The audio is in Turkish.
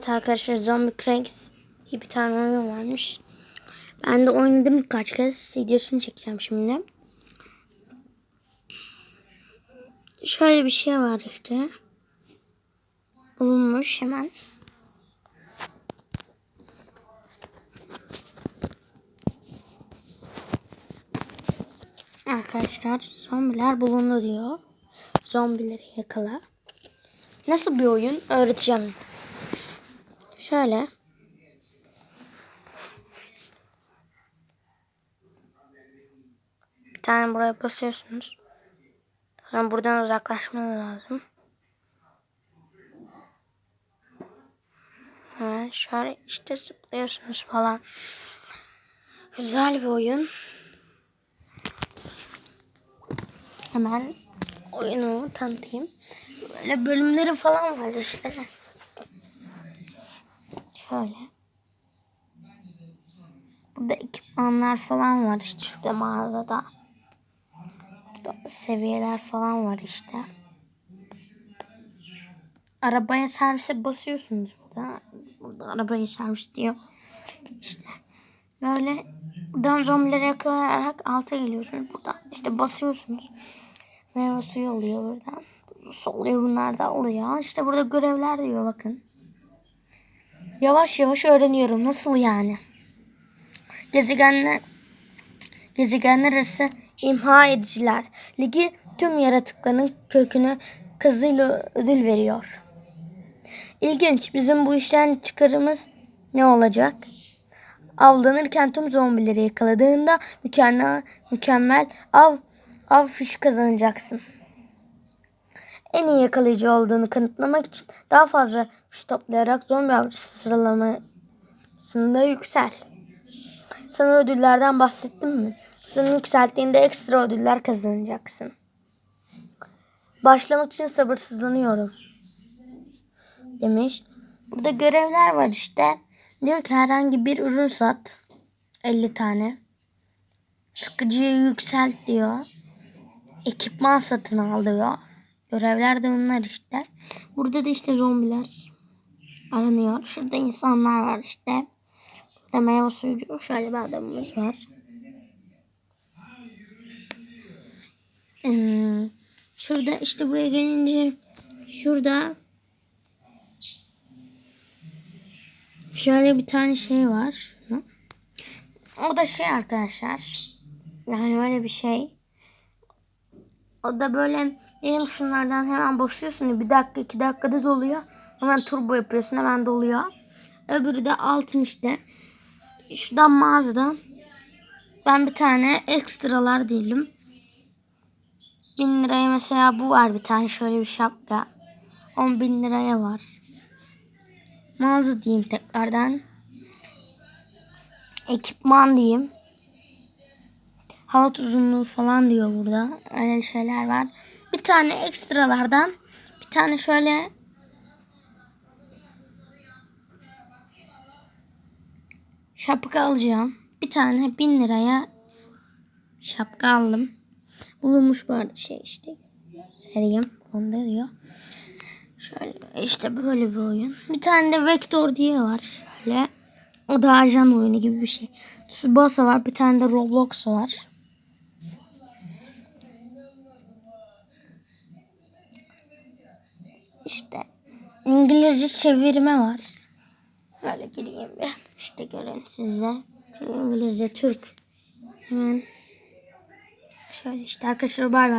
Evet arkadaşlar Zombie Cranks diye bir tane oyun varmış. Ben de oynadım birkaç kez. Videosunu çekeceğim şimdi. Şöyle bir şey var işte. Bulunmuş hemen. Arkadaşlar zombiler bulundu diyor. Zombileri yakala. Nasıl bir oyun öğreteceğim. Şöyle. Bir tane buraya basıyorsunuz. Sonra buradan uzaklaşmanız lazım. Hemen şöyle işte zıplıyorsunuz falan. Güzel bir oyun. Hemen oyunu tanıtayım. Böyle bölümleri falan var işte. Şöyle. Burada ekipmanlar falan var işte şurada mağazada. Burada seviyeler falan var işte. Arabaya servise basıyorsunuz burada. Burada arabaya servis diyor. İşte böyle buradan zombileri yakalayarak alta geliyorsunuz. Buradan işte basıyorsunuz. Meyve suyu oluyor buradan. Su oluyor bunlar da oluyor. İşte burada görevler diyor bakın. Yavaş yavaş öğreniyorum. Nasıl yani? Gezegenler gezegenler arası imha ediciler. Ligi tüm yaratıkların kökünü kızıyla ödül veriyor. İlginç. Bizim bu işten çıkarımız ne olacak? Avlanırken tüm zombileri yakaladığında mükemmel, mükemmel av, av fişi kazanacaksın. En iyi yakalayıcı olduğunu kanıtlamak için daha fazla fiş toplayarak zombi avcısı sıralamasında yüksel. Sana ödüllerden bahsettim mi? Seni yükselttiğinde ekstra ödüller kazanacaksın. Başlamak için sabırsızlanıyorum. Demiş. Burada görevler var işte. Diyor ki herhangi bir ürün sat. 50 tane. Sıkıcıyı yükselt diyor. Ekipman satın al diyor. Görevler de bunlar işte. Burada da işte zombiler aranıyor. Şurada insanlar var işte. Burada meyve suyucu. Şöyle bir adamımız var. Hmm. Şurada işte buraya gelince şurada şöyle bir tane şey var. O da şey arkadaşlar. Yani öyle bir şey. O da böyle benim şunlardan hemen basıyorsun. Bir dakika iki dakikada doluyor. Hemen turbo yapıyorsun hemen doluyor. Öbürü de altın işte. Şuradan mağazadan ben bir tane ekstralar diyelim. Bin liraya mesela bu var bir tane şöyle bir şapka. 10 bin liraya var. Mağaza diyeyim tekrardan. Ekipman diyeyim. Halat uzunluğu falan diyor burada. Öyle şeyler var. Bir tane ekstralardan bir tane şöyle şapka alacağım. Bir tane bin liraya şapka aldım. Bulunmuş bu arada şey işte. Seriyim. Onda diyor. Şöyle işte böyle bir oyun. Bir tane de Vector diye var. Şöyle. O da ajan oyunu gibi bir şey. Tsubasa var. Bir tane de Roblox var. İşte İngilizce çevirme var. Böyle gireyim bir. İşte görün size. İngilizce, Türk. Hemen şöyle işte arkadaşlar bay bay.